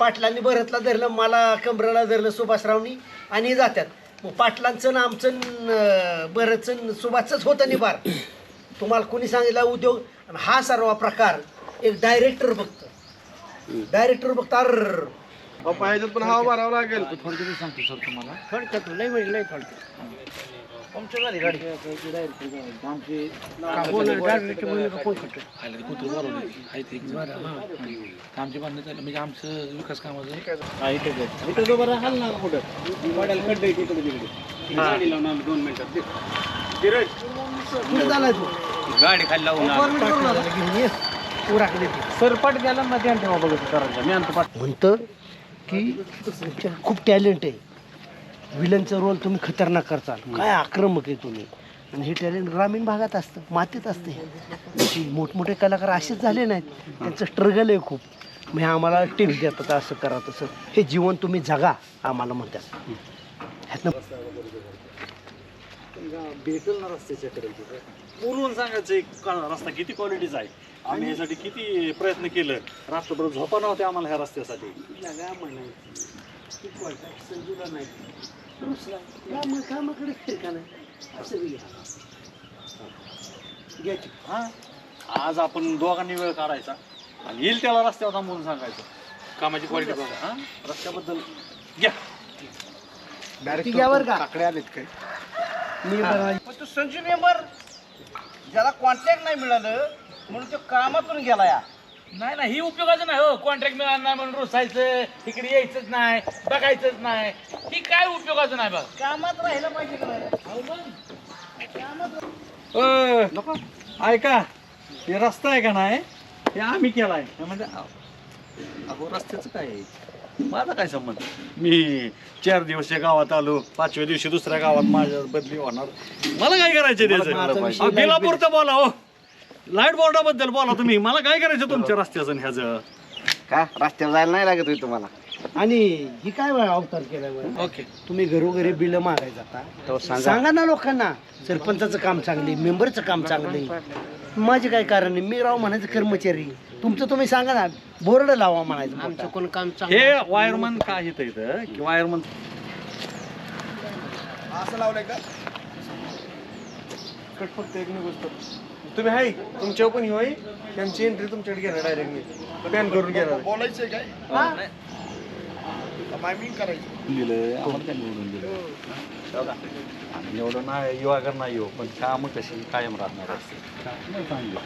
पाटलांनी भरतला धरलं मला कमराला धरलं सुभाषरावनी आणि जात्यात. मग पाटलांचं आणि आमचं न, भरतचं न सुभाषचंच होतं निभार तुम्हाला कोणी सांगितलं उद्योग आणि हा सर्व प्रकार एक डायरेक्टर बघतं. डायरेक्टर बघतं अर पण हवा मारावं लागेल. थोडक्यात सांगतो सर तुम्हाला. थोडक्यात लय म्हणजे लय थोडक्यात. पंक्चर झाली गाडी आमचे बांधणं झालं म्हणजे आमचं विकास कामाचं. इथं जो बरं हाल ना कुठं? खड्डे इकडे तिकडे गाडी लावून आम्ही दोन मिनिटात. धीरज. कुठं झालाय तू? गाडी खाली लावून घेऊन ये. उराकडे ते. सरपाट गेला ना त्या ठेवा बघत करायचं मी आणतो पाठ म्हणतं की खूप टॅलेंट आहे. विलनचा रोल तुम्ही खतरनाक करताल. काय आक्रमक आहे तुम्ही? आणि हे टॅलेंट ग्रामीण भागात असतं मातीत असते अशी मोठमोठे कलाकार असेच झाले नाहीत. त्यांचं स्ट्रगल आहे खूप. मग हे आम्हाला टिप्स देतात असं करा तसं. हे जीवन तुम्ही जगा आम्हाला म्हणतात. ह्यातनं भेटेल ना रस्त्याच्याकडे बोलवून सांगायचं एक का- रस्ता किती क्वालिटीचा आहे. आम्ही यासाठी किती प्रयत्न केलं. रात्रभर झोपा नव्हते आम्हाला ह्या रस्त्यासाठी. संजूला नाही. कामाकडे असं घ्या. घ्यायची हा? आज आपण दोघांनी वेळ काढायचा. आणि येईल त्याला रस्त्यावर थांबवून सांगायचं. कामाची क्वालिटी बघा. हा? रस्त्याबद्दल. घ्या. बरं का? काकडे आलेत काय? पण तो संजू मेंबर ज्याला कॉन्टॅक्ट नाही मिळालं म्हणून तो कामातून गेला या नाही नाही ही उपयोगाचं नाही हो. कॉन्ट्रॅक्ट मिळाला नाही म्हणून रुसायचं इकडे यायचंच नाही बघायचंच नाही. ही काय उपयोगाचं नाही बघ. कामात राहिलं पाहिजे का नाही? नको. ऐका हे रस्ता आहे का नाही? हे आम्ही केलाय. हे म्हणजे अहो अहो, रस्त्याचं काय आहे? माझा काय संबंध? मी चार दिवस या गावात आलो पाचव्या दिवशी दुसऱ्या गावात माझ्या बदली होणार. मला काय करायचं मला माझा त्याचं विषय बिलापुरतं. बोला हो. लाइट बोर्डाबद्दल बोला तुम्ही. मला काय करायचं तुमच्या रस्त्याचं आणि ह्याचं? का? रस्त्यावर जायला नाही लागत होय तुम्हाला. आणि ही काय वेळा अवतार बरं? ओके. तुम्ही घरोघरी बिल मागाय जाता. तो सांगा. सांगा ना लोकांना. सरपंचाचं काम चांगले मेंबरचं काम चांगले. माझे काय कारण आहे? मी राव म्हणायचं कर्मचारी. तुमचं तुम्ही सांगा ना. बोर्ड लावा म्हणायचं आमचं कोण काम हे वायरमन काय येतं इथं? की वायरमन असं लावलंय का? कट फक्त एक गोष्ट तुम्ही हाय तुमच्या पण होई त्यांची एंट्री तुमच्याकडे घेणार डायरेक्ट मी. पॅन करून घेणार बोलायचंय काय? मायमिंग करायचं. दिलं आम्हाला काय निवडून दिलं बघा, आम्ही एवढं नाही युवागर नाही येऊ पण कामं कशी कायम राहणार असते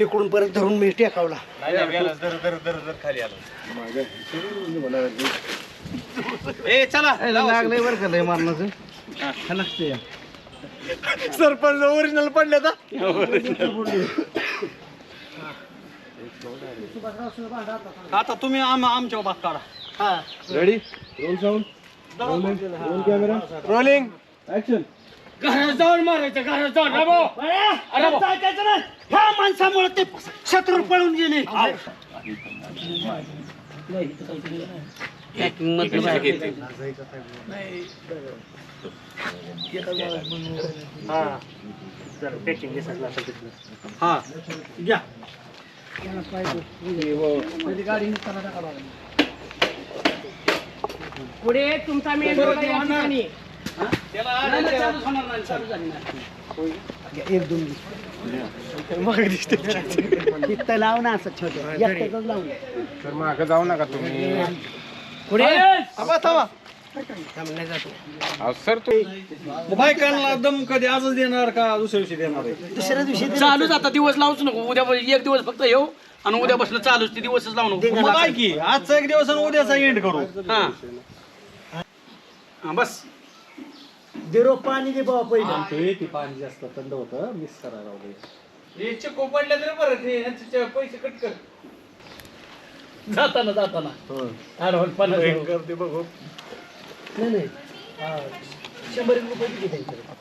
इकडून परत धरून मी टेकावला. ए चला. लागलंय बरं का लय सरपंच ओरिजिनल पडले का आता तुम्ही आम आमच्या बाग काढा. Ready roll sound roll camera rolling action घरात जाऊन मारायचं घरात जाऊन. राबो. अरे बा. ह्या माणसामुळे ते शत्रू पळून गेले. हा घ्या पुढे तुमचा मेन एक दोन तिथं लाव ना असं छोटं लावून तर मागं जाऊ नका तुम्ही. पुढे. थांबा थांबा. सर तू बायकांना दम कधी आजच देणार का दुसऱ्या दिवशी देणार आहे? दुसऱ्या दिवशी ते- चालूच आता दिवस लावूच नको. उद्या एक दिवस फक्त येऊ आणि उद्या बसलं चालूच ते दिवसच लावू नको. मग काय की आजचा एक दिवस आणि उद्याचा एंड करू. हा. हा, बस. दिरो पाणी दे बाबा पहिलं. ते ती पाणी जास्त थंड होतं मिस करायला हे चिको पडल्या तरी बरं ते यांचे पैसे कट कर. जाताना जाताना. ऍडव्हान्स पन्नास euro. करते बघू नाही नाही. हा, शंभर एक रुपये किती द्यायचं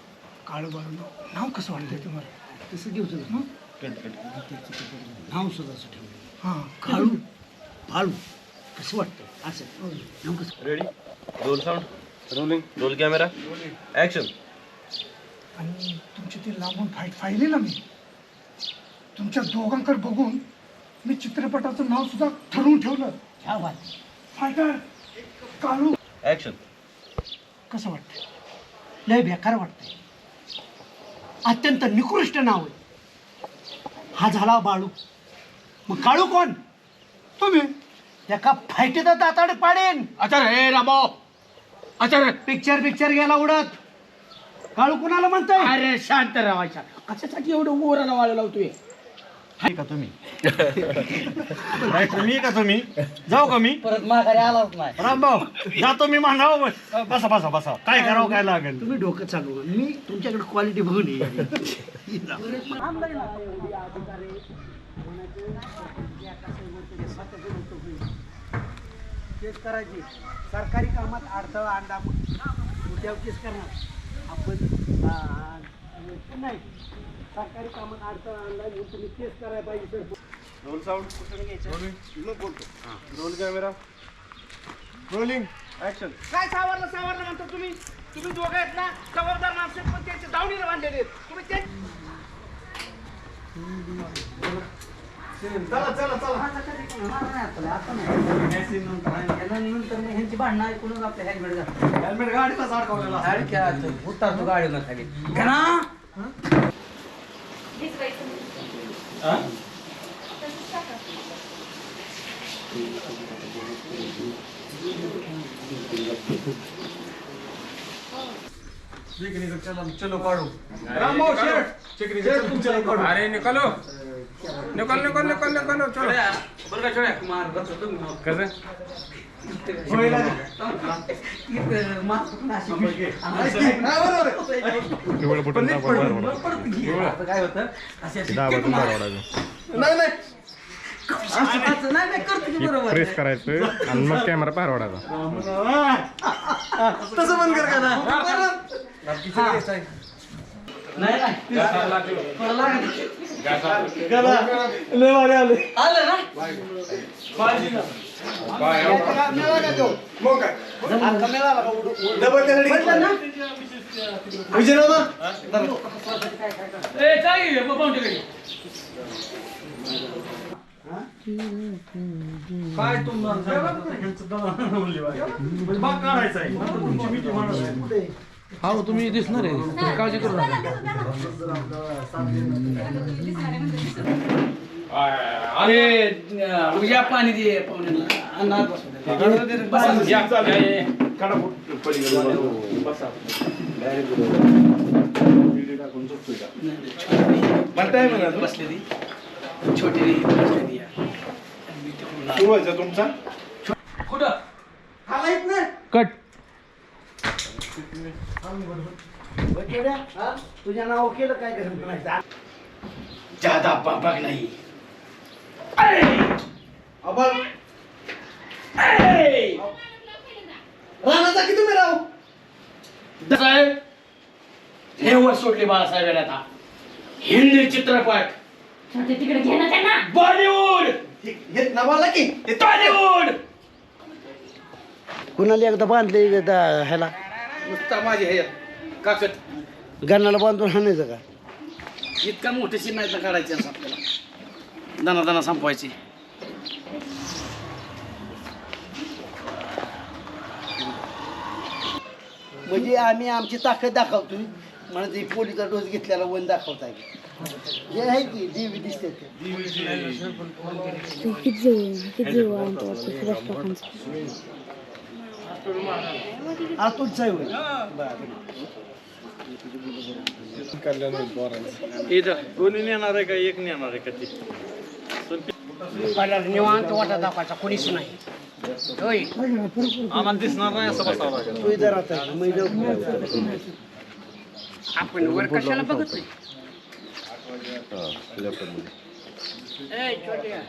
काळू बाळू नाव कसं वाटतंय तुम्हाला? तसं घेऊ ना नाव सुद्धा असं ठेवलं हां काळू बाळू. कसं वाटतं असं. नाव कसं? Ready roll sound rolling roll camera action आणि तुमची ती लांबून फाईट पाहिली ना मी? तुमच्या दोघांकडे बघून मी चित्रपटाचं नाव सुद्धा ठरवून ठेवलं. ह्या फायटर काळू ऍक्शन कसं वाटतंय? लय बेकार वाटतंय. अत्यंत निकृष्ट नाव आहे. हा झाला बाळू. मग काळू कोण? तुम्ही. एका फायटीचा दाताड पाडेन. आचार्य हे रामभाऊ आचार्य. पिक्चर पिक्चर गेला उडत. काळू कुणाला म्हणताय? अरे शांत राहायचा कशासाठी एवढं ओराला वाळ लावतोय? का तुम्ही? ऍक्टर मी का तुम्ही? जाऊ का मी? परत माघारी आलाच नाही. रामभाऊ जातो मी मांडाव बसा. बसा बसा काय करावं काय लागेल? तुम्ही डोकं चालू मी तुमच्याकडे क्वालिटी बघून. केस करायची. सरकारी कामात अडथळा आणला उद्या केस करणार. आपण नाही. सरकारी कामात अडथळा आणला म्हणून तुम्ही केस करायला पाहिजे sir roll sound roll camera rolling action काय सावरलं सावरलं म्हणतो तुम्ही? तुम्ही दोघं आहेत ना जबाबदार माणसं पण त्यांच्या दावणीला बांधलेले आहेत. तुम्ही ते चला चला चला. ह्यांची भांडणं ऐकूनच आपल्या हेल्मेट घातलं. हेल्मेट अडकवलेला असतो. गाडी खेळायचं उतरतो गाडीनं खाली. चलो चलो काढू. रामभाऊ शर्ट शर्ट तुमच्या काढू. अरे निकालो. निकाल निकाल निकाल निकालो चलो. बरं का छोड्या मार बसतो तुम्ही कसं काय होतं प्रेस करायचं आणि मग कॅमेरा पार वाढायचा तसं बंद कर का ना? नाही नाही आले मग काय? डबल त्यासाठी विजय हे, हे. तुम्हाला म्हणजे काढायचा आहे. आहे. हो तुम्ही दिसणार आहे. काळजी करू नका. अरे उद्या पाणी दे. म्हणताय म्हणा तू. छोटी. सुरू व्हायचा तुमचा? कुठं? आला येत ना कट. हा? तुझ्या नाव केलं काय घरी म्हणायचं जादा बाबा नाही. ए! राणाचा की तुम्ही राव साहेब हे सोडले बाळासाहेब आता. हिंदी चित्रपट. तिकडे घे ना त्यांना. बॉलिवूड! हे नवाला की? टॉलिवूड कुणाला एकदा बांधले ह्याला? नुसता माझी हे काकत. गन्नाला बांधून हाणायचं का? इतका मोठी नाही काढायची असं आपल्याला. दाना दाना संपवायची. म्हणजे आम्ही आमची ताकद दाखवतोय. म्हणजे पोलीचा डोस घेतलेला वन दाखवताय. जे आहे की देवी दिसते ते. किती जीव किती जीव आणतो वाटतं सुभाष काकांचा आतूच आहे होय. इथं. कोणी नेणार आहे का? एक नेणार आहे का ती? निवांत वाटा दाखवायचा कोणीच नाही. होय. आम्हाला दिसणार नाही असं बसावं लागेल. तू इथं राहता मी जाऊ. आपण वर कशाला बघतोय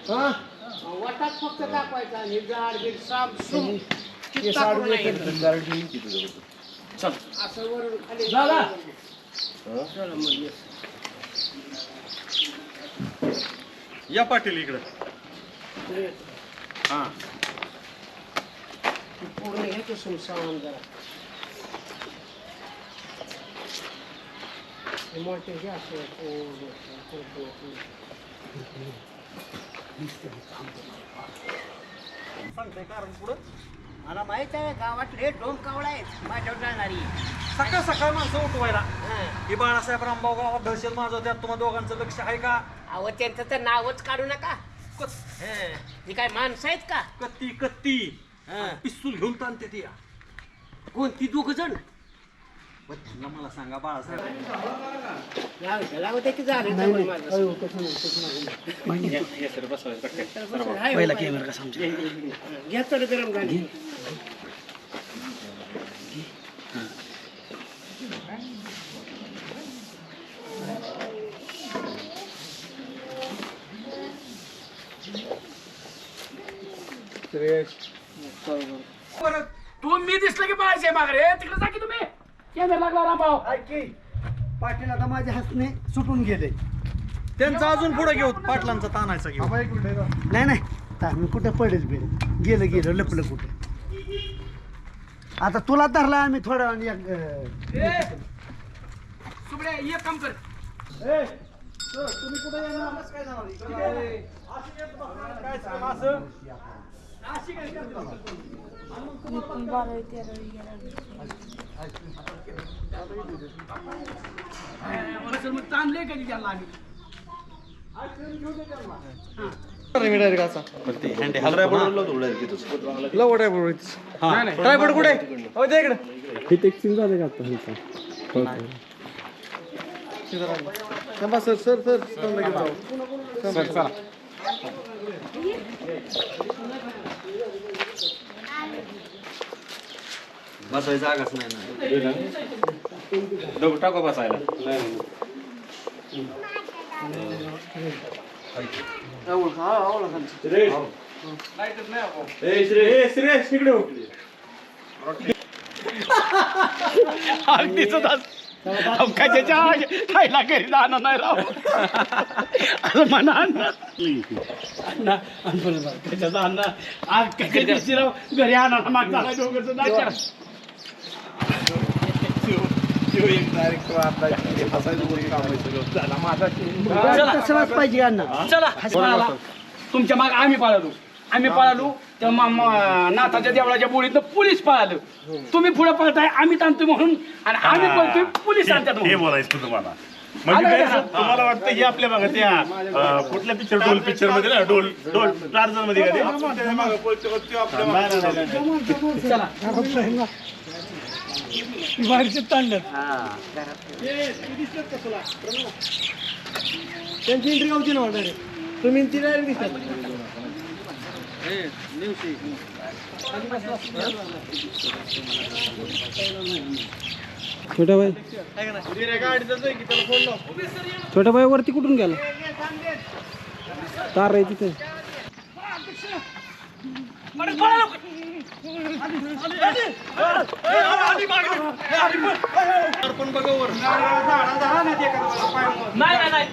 हा? वाटात फक्त दाखवायचा आणि झाड बीड साप सुम. ते साडून येतं गारडी. असं वरून खाली झाला. या पाटील इकडं. पूर्ण जरा. हे मोठे घ्या असं, थोडं, थोडं, थोडं. सांगताय कारण पुढं. मला माहीत आहे गावातले दोन कावळा आहेत माझ्यावर जाणारी. सकाळ सकाळ माणसं उठवायला. ही. बाळासाहेब रामभाऊ गावात दहशत माजवत्यात तुम्हा दोघांचं लक्ष आहे का? अहो त्यांचं तर नावच काढू नका. हं. ही काय माणसं आहेत का? कत्ती कत्ती. हं. पिस्तूल घेऊन ताणते ती कोणती दोघ जण. त्यांना मला सांगा बाळासाहेब. पहिला कॅमेरा कसा आमच्या? गाडी तू मी दिसलं की पाहिजे मागरे तिकडे जा की तुम्ही. कॅमेरा लागला रामभाऊ ऐक पाटील आता माझ्या हसणे सुटून गेले. त्यांचं अजून पुढे घेऊ. पाटलांचा ताणायचा घेऊ. नाही नाही. मी कुठे पडेल बिडेल गेलं गेलं लपलं कुठे? आता तुला धरला आम्ही थोडा वेळाने एक, अं, सुबडे एक काम कर. बारावी तेरावी गेला मग ताणले कधी त्यांना आम्ही कुठे हो इकडे सर सर सर सर चला. बसायचं जागाच नाही ना. टाको बसायला. कशाच्या खायला घरी जाणार नाही राव. असं म्हणा अण्णा. कशाचा अण्णा आज कशा दिवशी राव? घरी आणा मागचा पाहिजे चला. तुमच्या माग आम्ही पळालो. आम्ही पळालो. मा- नाथाच्या देवळाच्या बोळीतनं पोलीस पळालो. तुम्ही पुढे पळताय आम्ही ताणतोय म्हणून. आणि आम्ही पळतोय पोलीस आणतात हे म्हणून. बोलायचं तुम्हाला म्हणजे काय तुम्हाला वाटतं की आपल्या मागे त्या अं, कुठल्या पिक्चर डोल पिक्चरमध्ये ना डोल डोल टार्झनमध्ये का ते? नाही, नाही, नाही. चला. बाहेरचे ताणल्यात त्यांची एंट्री गावची ना वाटणार तुम्ही ती डायरेक्ट दिसतात. छोट्या भाई छोट्या भाई वरती कुठून गेला? तार आहे तिथे. पण बघा वर नाही नाही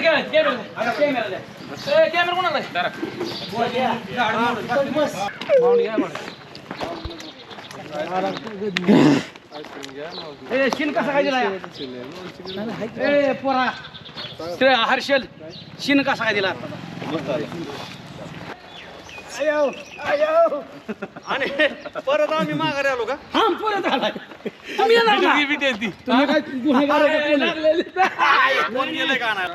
कॅमेरा कॅमेरा कॅमेरा कोणाला ए शिन कसा काय दिला ए पोरा. ते हर्षल शिन कसा काय दिला? आणि परत आम्ही माघारी आलो का? हा परत आलाय तुम्ही येणार ना? तुम्ही काय गुन्हेगार आहे का कोण आहे? कोण गेलंय का आणायला?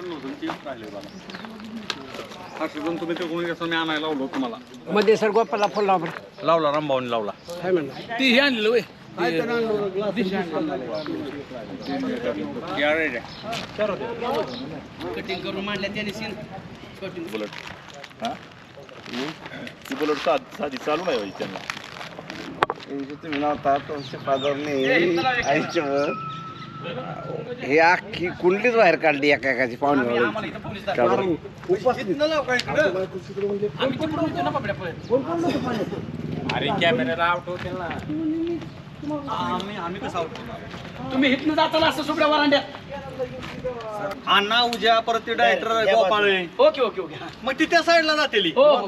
हर्षवर्धन तुम्ही ते कोणी कसं मी आणायला लावलो तुम्हाला? मध्ये सर गोपाला फोन लावा बरं. लावला रामभाऊने लावला. काय म्हणलं? ती हे आणलेलं वय कटिंग करून मांडल्या त्याने सीन ती साध- साधी चालू नाही व्हायची त्यांना तुम्ही नव्हता तुमचे फादरने आईच्यावर हे अख्खी कुंडलीच बाहेर काढली एका एकाची पाहुणे. अरे कॅमेरा आउट होते ना आम्ही आम्ही कसं आहोत तुम्ही इथनं जाताना असं सुबड्या वरांड्यात अण्णा उद्या परत ते director Gopale. Okay okay okay. हा. मग ती त्या साईडला जातेली. हो हो.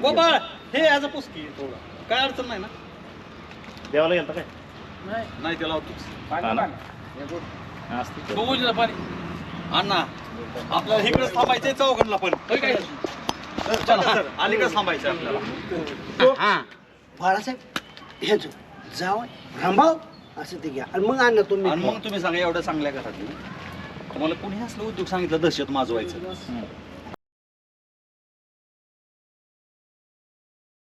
गोपाळ. हे ॲज अ पुस्की काय अडचण नाही ना? देवाला गेलता काय? नाही. त्याला हा ना? बघू पाणी. अण्णा आपल्याला इकडेच थांबायचंय चौघांना पण. चला अलीकडे थांबायचं आपल्याला. हा बाळासाहेब ह्याच जाव असं ते घ्या. आणि मग आणलं तुम्ही. आणि मग तुम्ही सांगा एवढ्या चांगल्या घरात तुम्हाला कुणी असलं उद्योग सांगितलं दहशत माजवायचं.